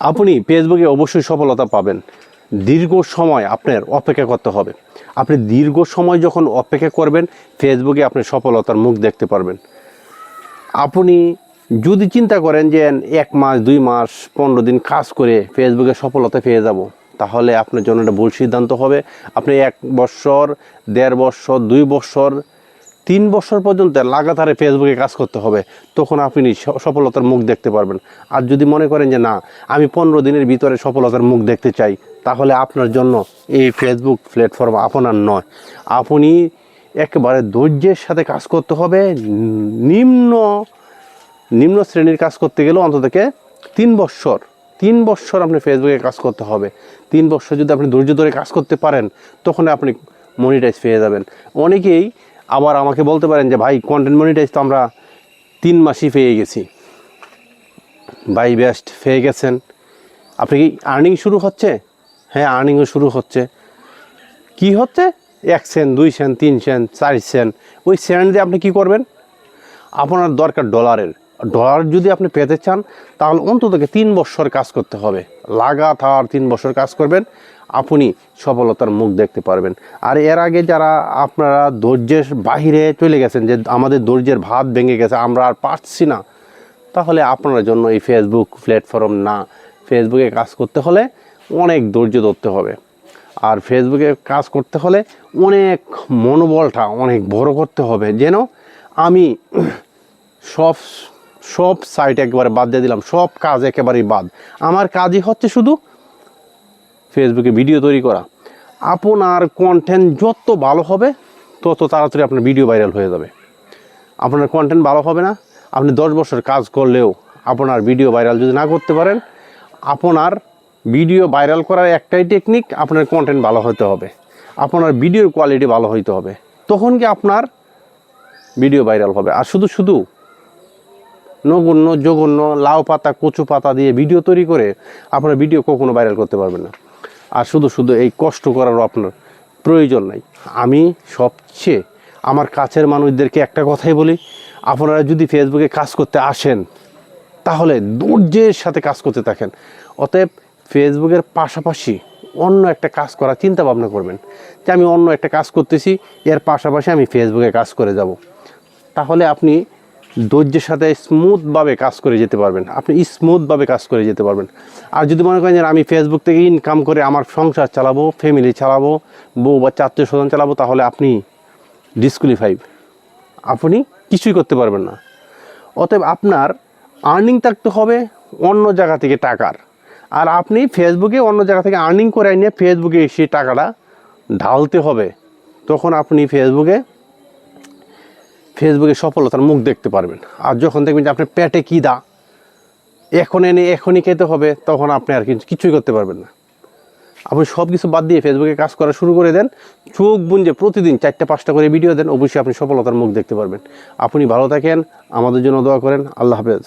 আপনি ফেসবুকে অবশ্যই সফলতা পাবেন। দীর্ঘ সময় আপনার অপেক্ষা করতে হবে। আপনি দীর্ঘ সময় যখন অপেক্ষা করবেন ফেসবুকে আপনি সফলতার মুখ দেখতে পারবেন। আপনি যদি চিন্তা করেন যে এক মাস, দুই মাস, পনেরো দিন কাজ করে ফেসবুকে সফলতা পেয়ে যাব, তাহলে আপনার জন্য একটা ভুল সিদ্ধান্ত হবে। আপনি এক বছর, দেড় বছর, দুই বছর তিন বছর পর্যন্ত লাগাতারে ফেসবুকে কাজ করতে হবে, তখন আপনি সফলতার মুখ দেখতে পারবেন। আর যদি মনে করেন যে না, আমি পনেরো দিনের ভিতরে সফলতার মুখ দেখতে চাই, তাহলে আপনার জন্য এই ফেসবুক প্ল্যাটফর্ম আপনার নয়। আপনি একেবারে ধৈর্যের সাথে কাজ করতে হবে, নিম্ন নিম্ন শ্রেণির কাজ করতে গেলেও অন্ততকে তিন বৎসর তিন বৎসর আপনি ফেসবুকে কাজ করতে হবে। তিন বৎসর যদি আপনি ধৈর্য ধরে কাজ করতে পারেন, তখন আপনি মনিটাইজ পেয়ে যাবেন। অনেকেই আবার আমাকে বলতে পারেন যে, ভাই কন্টেন্ট মনিটাইজ তো আমরা তিন মাসই পেয়ে গেছি। ভাই বেস্ট পেয়ে গেছেন। আপনি কি আর্নিং শুরু হচ্ছে? হ্যাঁ আর্নিংও শুরু হচ্ছে। কি হচ্ছে? এক সেন দুই সেন তিন সেন চার সেন ওই সেন্ট দিয়ে আপনি কি করবেন? আপনার দরকার ডলারের ডলার যদি আপনি পেতে চান, তাহলে অন্তত তিন বছর কাজ করতে হবে। লাগাতার তিন বছর কাজ করবেন। আপনি সফলতার মুখ দেখতে পারবেন। আর এর আগে যারা আপনারা ধৈর্যের বাহিরে চলে গেছেন, যে আমাদের ধৈর্যের ভাত ভেঙে গেছে, আমরা আর পারছি না, তাহলে আপনার জন্য এই ফেসবুক প্ল্যাটফর্ম না। ফেসবুকে কাজ করতে হলে অনেক ধৈর্য ধরতে হবে। আর ফেসবুকে কাজ করতে হলে অনেক মনোবলটা অনেক বড় করতে হবে। যেন আমি সব সব সাইট একেবারে বাদ দিয়ে দিলাম, সব কাজ একেবারেই বাদ। আমার কাজই হচ্ছে শুধু ফেসবুকে ভিডিও তৈরি করা। আপনার কন্টেন্ট যত ভালো হবে, তত তাড়াতাড়ি আপনার ভিডিও ভাইরাল হয়ে যাবে। আপনার কন্টেন্ট ভালো হবে না, আপনি দশ বছর কাজ করলেও আপনার ভিডিও ভাইরাল যদি না করতে পারেন, আপনার ভিডিও ভাইরাল করার একটাই টেকনিক আপনার কন্টেন্ট ভালো হতে হবে। আপনার ভিডিওর কোয়ালিটি ভালো হইতে হবে। তখন কি আপনার ভিডিও ভাইরাল হবে। আর শুধু শুধু নগণ্য, জঘন্য, লাউ পাতা, কচু পাতা দিয়ে ভিডিও তৈরি করে আপনার ভিডিও কখনো ভাইরাল করতে পারবেন না। আর শুধু শুধু এই কষ্ট করারও আপনার প্রয়োজন নাই। আমি সবচেয়ে আমার কাছের মানুষদেরকে একটা কথাই বলি, আপনারা যদি ফেসবুকে কাজ করতে আসেন, তাহলে ধৈর্যের সাথে কাজ করতে থাকেন। অতএব ফেসবুকের পাশাপাশি অন্য একটা কাজ করার চিন্তা ভাবনা করবেন যে আমি অন্য একটা কাজ করতেছি, এর পাশাপাশি আমি ফেসবুকে কাজ করে যাব। তাহলে আপনি ধৈর্যের সাথে স্মুথভাবে কাজ করে যেতে পারবেন। আপনি স্মুথভাবে কাজ করে যেতে পারবেন। আর যদি মনে করেন যে আমি ফেসবুক থেকে ইনকাম করে আমার সংসার চালাবো ফ্যামিলি চালাবো, বউ বা চাত্রীয় স্বজন চালাবো, তাহলে আপনি ডিসকুয়ালিফাইভ আপনি কিছুই করতে পারবেন না। অতএব আপনার আর্নিং থাকতে হবে অন্য জায়গা থেকে টাকার। আর আপনি ফেসবুকে অন্য জায়গা থেকে আর্নিং করে নিয়ে ফেসবুকে সেই টাকাটা ঢালতে হবে। তখন আপনি ফেসবুকে ফেসবুকে সফলতার মুখ দেখতে পারবেন। আর যখন দেখবেন যে আপনার প্যাটে কী দা, এখন এনে, এখনই খেতে হবে, তখন আপনি আর কিছু কিছুই করতে পারবেন না। আপনি সব কিছু বাদ দিয়ে ফেসবুকে কাজ করা শুরু করে দেন, চোখ বুঞ্জে প্রতিদিন চারটে, পাঁচটা করে ভিডিও দেন, অবশ্যই আপনি সফলতার মুখ দেখতে পারবেন। আপনি ভালো থাকেন, আমাদের জন্য দোয়া করেন, আল্লাহ হাফেজ।